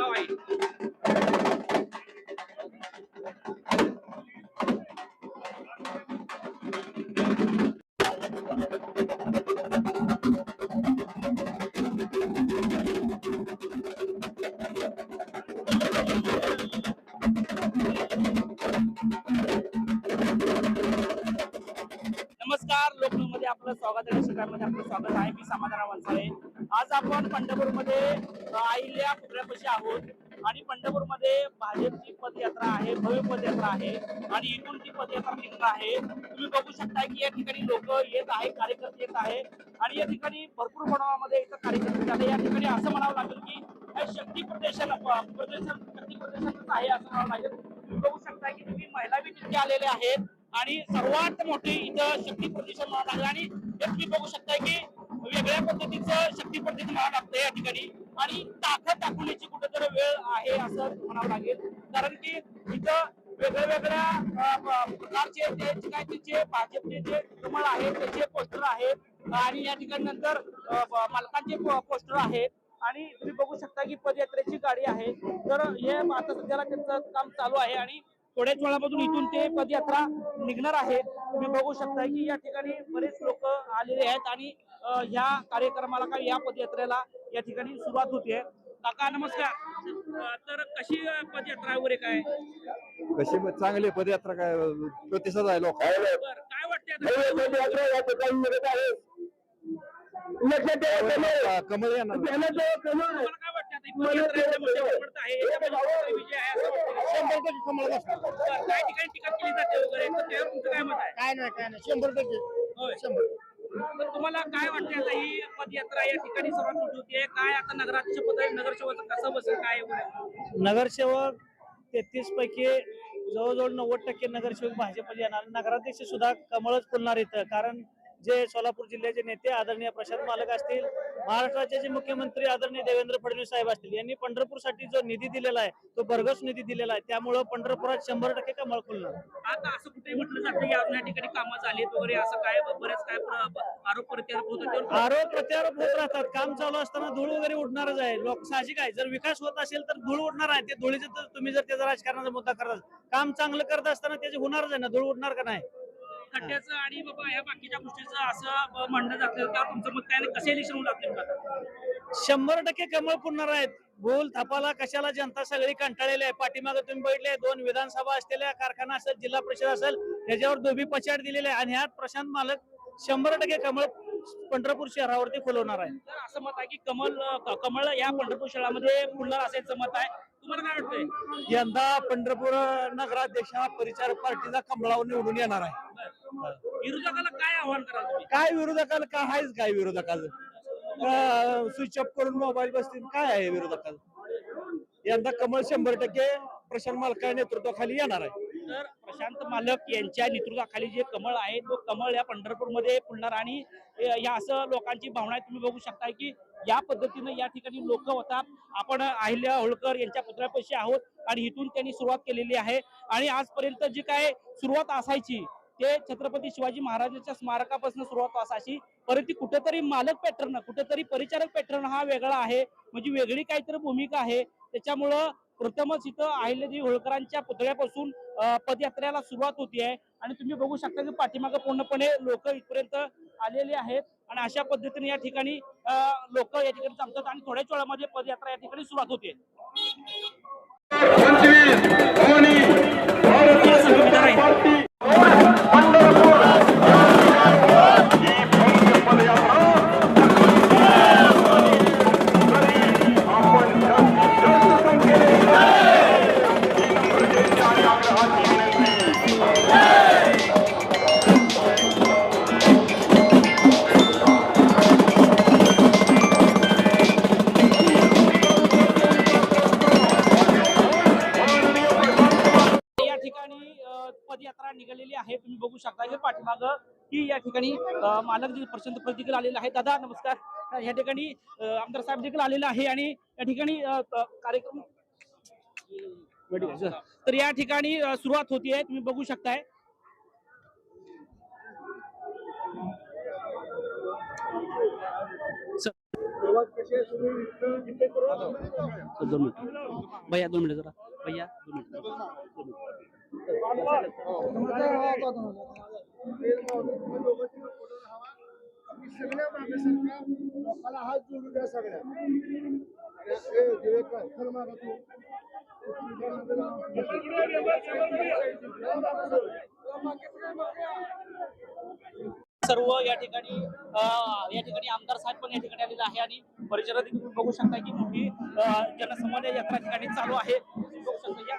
नमस्कार लोकमध्ये आपलं स्वागत आहे. शिकायमध्ये आपलं स्वागत आहे. मी समाधान वंसाळे आज आपण पंढरपूरमध्ये आईल्या अहिल्या पुतळ्यापाशी आहोत. आणि पंढरपूरमध्ये भाजपची पदयात्रा आहे भव्य पदयात्रा आहे. आणि इथून ती पदयात्रा निघणार आहे. तुम्ही बघू शकता की या ठिकाणी लोक येत आहे कार्यकर्ते येत आहे आणि या ठिकाणी भरपूर प्रमाणामध्ये इथं कार्यकर्ते झाले या ठिकाणी असं म्हणावं लागेल की शक्ती प्रदेशन प्रदेशन प्रदर्शन शक्ती प्रदेशनच आहे असं म्हणावं लागेल. तुम्ही बघू शकता की तुम्ही महिला बी तिथे आलेले आहेत. आणि सर्वात मोठी इथं शक्ती प्रदेशन म्हणावं लागेल आणि हे तुम्ही बघू शकता की पद्धतीचं शक्ती प्रदर्शन म्हणावं लागतं या ठिकाणी. आणि ताकद दाखवण्याची कुठेतरी वेळ आहे असं म्हणावं लागेल. कारण की इथं वेगळ्या वेगळ्या प्रकारचे ते जे काय त्यांचे भाजपचे जे कमळ आहेत त्याचे पोस्टर आहेत. आणि या ठिकाणी नंतर मालकांचे पोस्टर आहेत. आणि तुम्ही बघू शकता की पदयात्रेची गाडी आहे. तर हे आता सध्याला त्यांचं काम चालू आहे आणि थोड्याच वेळामधून इथून ते पदयात्रा निघणार आहे. तुम्ही बघू शकता की या ठिकाणी बरेच लोक आलेले आहेत आणि ह्या कार्यक्रमाला काय या पदयात्रेला या ठिकाणी सुरुवात होते. काका नमस्कार. तर कशी पदयात्रा वगैरे काय? कशी ब- चांगली पदयात्रा काय प्रतिसाद आहे लोक. बर काय वाटते कमल येणार. तुम्हाला काय वाटतं आता? ही पदयात्रा एकदम शेवटपर्यंत आहे. याच्यामध्ये विजय आहे असं वाटतं शंभर टक्के कमळ असणार. बरं, काही ठिकाणी टीका केली जाते वगैरे? तर त्यावर तुमचं काय मत आहे? काय नाही काय नाही. शंभर टक्के. होय. शंभर तर तुम्हाला काय वाटते आता ही पदयात्रा या ठिकाणी सर्वात मोठी होती? काय आता नगराध्यक्ष पद नगरसेवक कसं बसेल? काय नगरसेवक तेहतीस पैकी जवळजवळ नव्वद टक्के नगरसेवक भाजपचे येणार. नगराध्यक्ष सुद्धा कमळच फुलणार इथं कारण जे सोलापूर जिल्ह्याचे नेते आदरणीय प्रशांत मालक असतील महाराष्ट्राचे जे मुख्यमंत्री आदरणीय देवेंद्र फडणवीस साहेब असतील यांनी पंढरपूरसाठी जो निधी दिलेला आहे तो भरघोस निधी दिलेला आहे. त्यामुळं पंढरपुरात शंभर टक्के कमळ फुलणार आता असं कुठे म्हटलं जातं की या ठिकाणी कामं झालीत वगैरे असं काय बरेच काय आरोप प्रत्यारोप त्यावर? आरोप प्रत्यारोप होत राहतात. काम चालू असताना धूळ वगैरे उडणारच आहे. लोक साहजिक आहे. जर विकास होत असेल तर धूळ उडणार आहे. ते धुळीचं तुम्ही जर त्याचा राजकारणाचा मुद्दा करत काम चांगलं करत असताना त्याचे होणारच आहे ना? धूळ उडणार का नाही? खड्ड्याचं आणि बाबा या बाकीच्या गोष्टीचं असं म्हणलं जातं तुमचं मत काय? आणि कसे इलेक्शन होऊ लागतील का? शंभर टक्के कमळ फुलणार आहेत. बोल थापाला कशाला? जनता सगळी कंटाळलेली आहे. पाठीमागे तुम्ही बघितले दोन विधानसभा असलेल्या कारखाना असेल जिल्हा परिषद असेल याच्यावर दोबी पछाड दिलेले आहे. आणि ह्यात प्रशांत मालक शंभर टक्के कमळ पंढरपूर शहरावरती फुलवणार आहे. तर असं मत आहे की कमल कमळ या पंढरपूर शहरामध्ये फुलणार असायचं मत आहे. तुम्हाला काय वाटतंय? यंदा पंढरपूर नगराध्यक्ष हा परिचार पार्टीचा कमळावर निवडून येणार आहे. विरोधकाला काय आव्हान कराल तुम्ही? काय विरोधकाला काय आहेच काय विरोधकाचं? स्विच ऑफ करून मोबाईल बसतील काय आहे विरोधकाचं? यंदा कमळ शंभर टक्के प्रशांत मालका नेतृत्वाखाली येणार आहे. तर प्रशांत मालक यांच्या नेतृत्वाखाली जे कमळ आहे तो कमळ या पंढरपूरमध्ये फुलणार आणि या असं लोकांची भावना आहे तुम्ही बघू शकता की या पद्धतीनं या ठिकाणी लोक होतात. आपण अहिल्या होळकर यांच्या पुतळ्यापाशी आहोत आणि इथून त्यांनी सुरुवात केलेली आहे. आणि आजपर्यंत जी काय सुरुवात असायची ते छत्रपती शिवाजी महाराजांच्या स्मारकापासून सुरुवात असायची परंतु कुठेतरी मालक पॅटर्न कुठेतरी परिचारक पॅटर्न हा वेगळा आहे म्हणजे वेगळी काहीतरी भूमिका आहे. त्याच्यामुळं प्रथमच इथं अहिल्यादेवी होळकरांच्या पुतळ्यापासून पदयात्रेला सुरुवात होती आहे. आणि तुम्ही बघू शकता की पाठीमागे पूर्णपणे लोक इथपर्यंत आलेले आहेत. आणि अशा पद्धतीने या ठिकाणी लोक या ठिकाणी जमतात आणि थोड्याच वेळामध्ये पदयात्रा या ठिकाणी सुरुवात होते. ठिकाणी अ, मालक जे प्रशांत प्रत देखील आलेला आहे दादा नमस्कार. या ठिकाणी आमदार साहेब देखील आलेला आहे आणि या ठिकाणी कार्यक्रम तर या ठिकाणी सुरुवात होती तुम्ही बघू शकताय. स- दोन मिनिट भैया दोन मिनिट जरा. भैया दोन मिनिट. सगळ्या मागासारख्या लोकांना हात जोडू द्या सगळ्या. सर्व या ठिकाणी या ठिकाणी आमदार साहेब पण या ठिकाणी आलेले आहे आणि परिचय तुम्ही बघू शकता की मोठी जनसंवाद यात्रा या ठिकाणी चालू आहे. तुम्ही बघू शकता या.